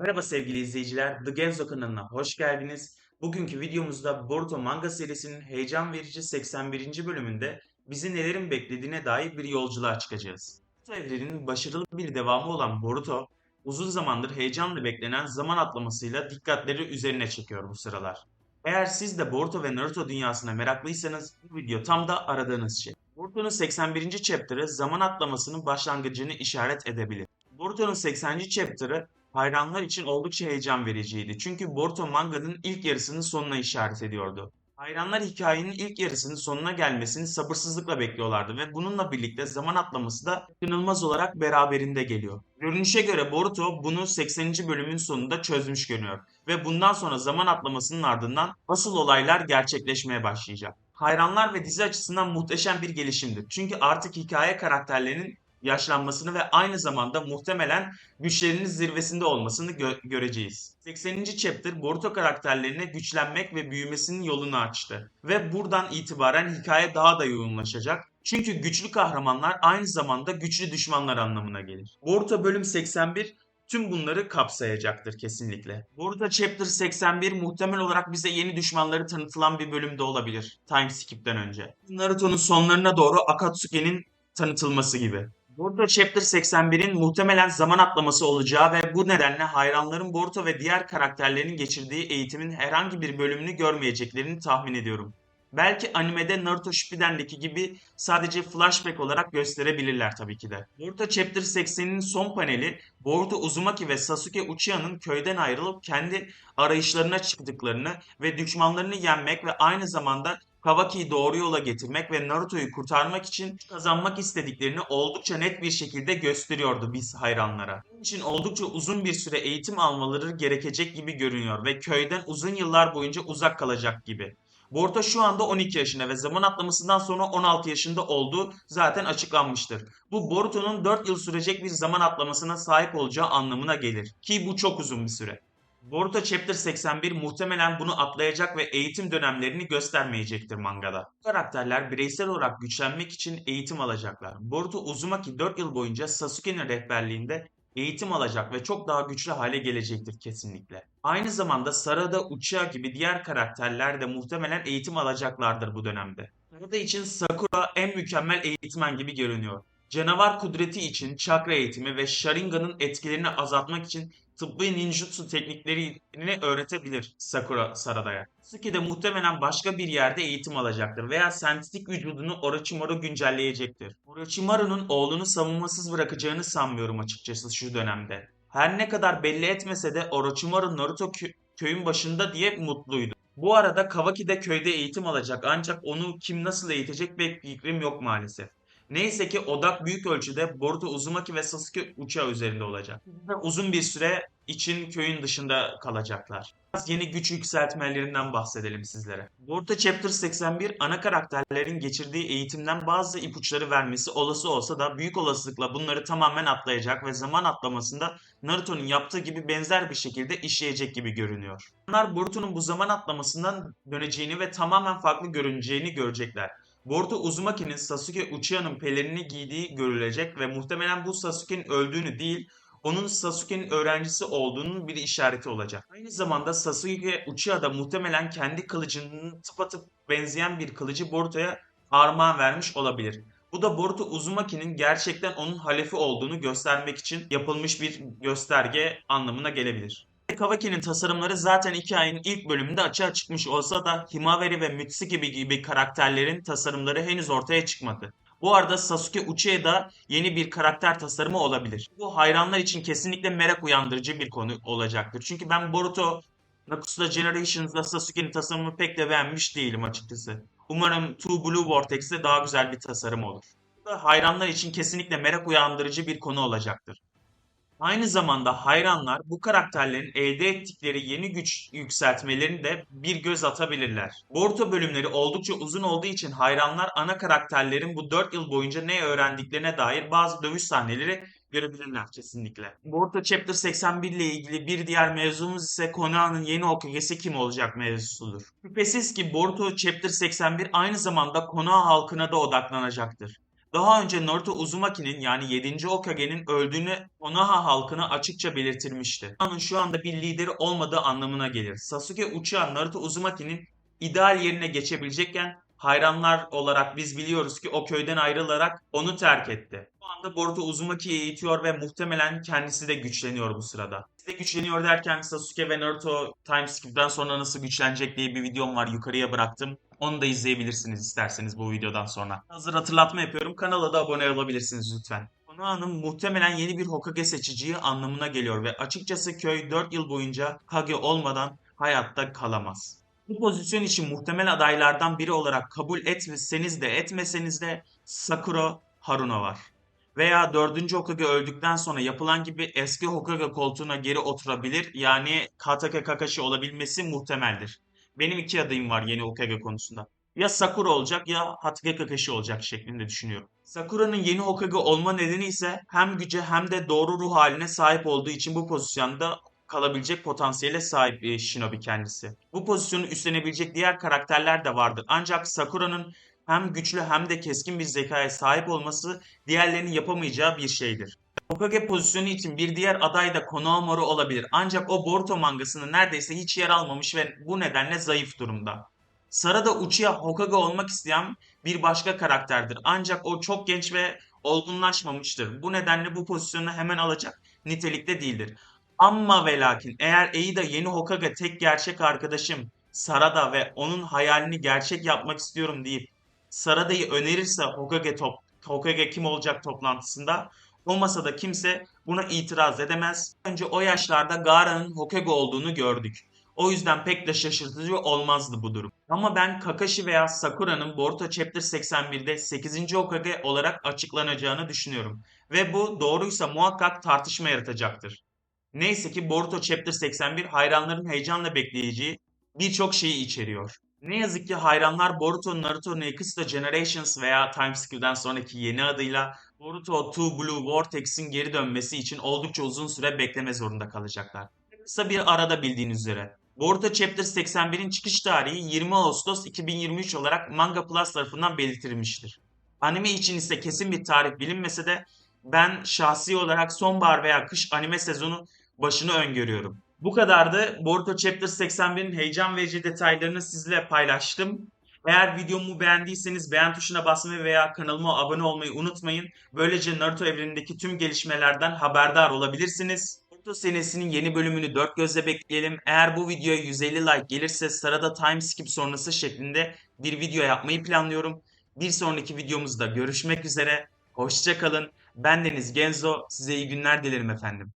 Merhaba sevgili izleyiciler, The Genzo kanalına hoş geldiniz. Bugünkü videomuzda Boruto manga serisinin heyecan verici 81. bölümünde bizi nelerin beklediğine dair bir yolculuğa çıkacağız. Evrenin başarılı bir devamı olan Boruto, uzun zamandır heyecanla beklenen zaman atlamasıyla dikkatleri üzerine çekiyor bu sıralar. Eğer siz de Boruto ve Naruto dünyasına meraklıysanız bu video tam da aradığınız şey. Boruto'nun 81. chapter'ı zaman atlamasının başlangıcını işaret edebilir. Boruto'nun 80. chapter'ı hayranlar için oldukça heyecan vericiydi. Çünkü Boruto manganın ilk yarısının sonuna işaret ediyordu. Hayranlar hikayenin ilk yarısının sonuna gelmesini sabırsızlıkla bekliyorlardı ve bununla birlikte zaman atlaması da kaçınılmaz olarak beraberinde geliyor. Görünüşe göre Boruto bunu 80. bölümün sonunda çözmüş görünüyor ve bundan sonra zaman atlamasının ardından asıl olaylar gerçekleşmeye başlayacak. Hayranlar ve dizi açısından muhteşem bir gelişimdir. Çünkü artık hikaye karakterlerinin yaşlanmasını ve aynı zamanda muhtemelen güçlerinin zirvesinde olmasını gö- göreceğiz. 80. chapter Boruto karakterlerine güçlenmek ve büyümesinin yolunu açtı. Ve buradan itibaren hikaye daha da yoğunlaşacak. Çünkü güçlü kahramanlar aynı zamanda güçlü düşmanlar anlamına gelir. Boruto bölüm 81 tüm bunları kapsayacaktır kesinlikle. Boruto Chapter 81 muhtemel olarak bize yeni düşmanları tanıtılan bir bölümde olabilir. Time skip'ten önce. Naruto'nun sonlarına doğru Akatsuki'nin tanıtılması gibi. Boruto Chapter 81'in muhtemelen zaman atlaması olacağı ve bu nedenle hayranların Boruto ve diğer karakterlerin geçirdiği eğitimin herhangi bir bölümünü görmeyeceklerini tahmin ediyorum. Belki animede Naruto Shippuden'deki gibi sadece flashback olarak gösterebilirler tabii ki de. Boruto Chapter 80'in son paneli Boruto Uzumaki ve Sasuke Uchiha'nın köyden ayrılıp kendi arayışlarına çıktıklarını ve düşmanlarını yenmek ve aynı zamanda Kawaki'yi doğru yola getirmek ve Naruto'yu kurtarmak için kazanmak istediklerini oldukça net bir şekilde gösteriyordu biz hayranlara. Bunun için oldukça uzun bir süre eğitim almaları gerekecek gibi görünüyor ve köyden uzun yıllar boyunca uzak kalacak gibi. Boruto şu anda 12 yaşında ve zaman atlamasından sonra 16 yaşında olduğu zaten açıklanmıştır. Bu Boruto'nun 4 yıl sürecek bir zaman atlamasına sahip olacağı anlamına gelir. Ki bu çok uzun bir süre. Boruto Chapter 81 muhtemelen bunu atlayacak ve eğitim dönemlerini göstermeyecektir mangada. Karakterler bireysel olarak güçlenmek için eğitim alacaklar. Boruto Uzumaki 4 yıl boyunca Sasuke'nin rehberliğinde eğitim alacak ve çok daha güçlü hale gelecektir kesinlikle. Aynı zamanda Sarada, Uchiha gibi diğer karakterler de muhtemelen eğitim alacaklardır bu dönemde. Sarada için Sakura en mükemmel eğitmen gibi görünüyor. Canavar kudreti için çakra eğitimi ve Sharingan'ın etkilerini azaltmak için tıbbi ninjutsu tekniklerini öğretebilir Sakura Sarada'ya. Sasuke de muhtemelen başka bir yerde eğitim alacaktır veya sentetik vücudunu Orochimaru güncelleyecektir. Orochimaru'nun oğlunu savunmasız bırakacağını sanmıyorum açıkçası şu dönemde. Her ne kadar belli etmese de Orochimaru Naruto kö- köyün başında diye mutluydu. Bu arada Kawaki de köyde eğitim alacak ancak onu kim nasıl eğitecek pek fikrim yok maalesef. Neyse ki odak büyük ölçüde Boruto Uzumaki ve Sasuke Uchiha üzerinde olacak. Ve uzun bir süre için köyün dışında kalacaklar. Biraz yeni güç yükseltmelerinden bahsedelim sizlere. Boruto Chapter 81 ana karakterlerin geçirdiği eğitimden bazı ipuçları vermesi olası olsa da büyük olasılıkla bunları tamamen atlayacak ve zaman atlamasında Naruto'nun yaptığı gibi benzer bir şekilde işleyecek gibi görünüyor. Onlar Boruto'nun bu zaman atlamasından döneceğini ve tamamen farklı görüneceğini görecekler. Boruto Uzumaki'nin Sasuke Uchiha'nın pelerini giydiği görülecek ve muhtemelen bu Sasuke'nin öldüğünü değil, onun Sasuke'nin öğrencisi olduğunun bir işareti olacak. Aynı zamanda Sasuke Uchiha da muhtemelen kendi kılıcının tıpatıp benzeyen bir kılıcı Boruto'ya armağan vermiş olabilir. Bu da Boruto Uzumaki'nin gerçekten onun halefi olduğunu göstermek için yapılmış bir gösterge anlamına gelebilir. Kawaki'nin tasarımları zaten hikayenin ilk bölümünde açığa çıkmış olsa da Himawari ve Mitsuki gibi karakterlerin tasarımları henüz ortaya çıkmadı. Bu arada Sasuke Uchiha yeni bir karakter tasarımı olabilir. Bu hayranlar için kesinlikle merak uyandırıcı bir konu olacaktır. Çünkü ben Boruto Nakusuda Generations'da Sasuke'nin tasarımını pek de beğenmiş değilim açıkçası. Umarım Two Blue Vortex'te daha güzel bir tasarım olur. Bu da hayranlar için kesinlikle merak uyandırıcı bir konu olacaktır. Aynı zamanda hayranlar bu karakterlerin elde ettikleri yeni güç yükseltmelerini de bir göz atabilirler. Boruto bölümleri oldukça uzun olduğu için hayranlar ana karakterlerin bu 4 yıl boyunca ne öğrendiklerine dair bazı dövüş sahneleri görebilirler kesinlikle. Boruto Chapter 81 ile ilgili bir diğer mevzumuz ise Konoha'nın yeni Hokagesi kim olacak mevzusudur. Şüphesiz ki Boruto Chapter 81 aynı zamanda Konoha halkına da odaklanacaktır. Daha önce Naruto Uzumaki'nin yani 7. Hokage'nin öldüğünü Konoha halkına açıkça belirtilmişti. Onun şu anda bir lideri olmadığı anlamına gelir. Sasuke Uchiha Naruto Uzumaki'nin ideal yerine geçebilecekken hayranlar olarak biz biliyoruz ki o köyden ayrılarak onu terk etti. Şu anda Boruto Uzumaki'yi eğitiyor ve muhtemelen kendisi de güçleniyor bu sırada. Kendisi de güçleniyor derken Sasuke ve Naruto time skip'ten sonra nasıl güçlenecek diye bir videom var yukarıya bıraktım. Onu da izleyebilirsiniz isterseniz bu videodan sonra. Hazır hatırlatma yapıyorum. Kanala da abone olabilirsiniz lütfen. Konoha'nın muhtemelen yeni bir Hokage seçeceği anlamına geliyor ve açıkçası köy 4 yıl boyunca Kage olmadan hayatta kalamaz. Bu pozisyon için muhtemel adaylardan biri olarak kabul etmeseniz de etmeseniz de Sakura Haruna var. Veya 4. Hokage öldükten sonra yapılan gibi eski Hokage koltuğuna geri oturabilir. Yani Katake Kakashi olabilmesi muhtemeldir. Benim iki adayım var yeni Hokage konusunda. Ya Sakura olacak ya Hatake Kakashi olacak şeklinde düşünüyorum. Sakura'nın yeni Hokage olma nedeni ise hem güce hem de doğru ruh haline sahip olduğu için bu pozisyonda kalabilecek potansiyele sahip bir Shinobi kendisi. Bu pozisyonu üstlenebilecek diğer karakterler de vardır. Ancak Sakura'nın hem güçlü hem de keskin bir zekaya sahip olması diğerlerinin yapamayacağı bir şeydir. Hokage pozisyonu için bir diğer aday da Konohamaru olabilir. Ancak o Boruto mangasında neredeyse hiç yer almamış ve bu nedenle zayıf durumda. Sarada Uchiha Hokage olmak isteyen bir başka karakterdir. Ancak o çok genç ve olgunlaşmamıştır. Bu nedenle bu pozisyonu hemen alacak nitelikte değildir. Ama ve lakin eğer Eida yeni Hokage tek gerçek arkadaşım Sarada ve onun hayalini gerçek yapmak istiyorum deyip Sarada'yı önerirse Hokage top Hokage kim olacak toplantısında o masada kimse buna itiraz edemez. Önce o yaşlarda Gaara'nın Hokage olduğunu gördük. O yüzden pek de şaşırtıcı olmazdı bu durum. Ama ben Kakashi veya Sakura'nın Boruto Chapter 81'de 8. Hokage olarak açıklanacağını düşünüyorum. Ve bu doğruysa muhakkak tartışma yaratacaktır. Neyse ki Boruto Chapter 81 hayranların heyecanla bekleyeceği birçok şeyi içeriyor. Ne yazık ki hayranlar Boruto Naruto Next Generations veya Time Skip'den sonraki yeni adıyla Boruto 2 Blue Vortex'in geri dönmesi için oldukça uzun süre bekleme zorunda kalacaklar. Kısa bir arada bildiğiniz üzere. Boruto Chapter 81'in çıkış tarihi 20 Ağustos 2023 olarak Manga Plus tarafından belirtilmiştir. Anime için ise kesin bir tarih bilinmese de ben şahsi olarak sonbahar veya kış anime sezonu başını öngörüyorum. Bu kadardı. Boruto Chapter 81'in heyecan verici detaylarını sizle paylaştım. Eğer videomu beğendiyseniz beğen tuşuna basmayı veya kanalıma abone olmayı unutmayın. Böylece Naruto evrenindeki tüm gelişmelerden haberdar olabilirsiniz. Naruto serisinin yeni bölümünü dört gözle bekleyelim. Eğer bu videoya 150 like gelirse sırada time skip sonrası şeklinde bir video yapmayı planlıyorum. Bir sonraki videomuzda görüşmek üzere. Hoşçakalın. Ben Deniz Genzo. Size iyi günler dilerim efendim.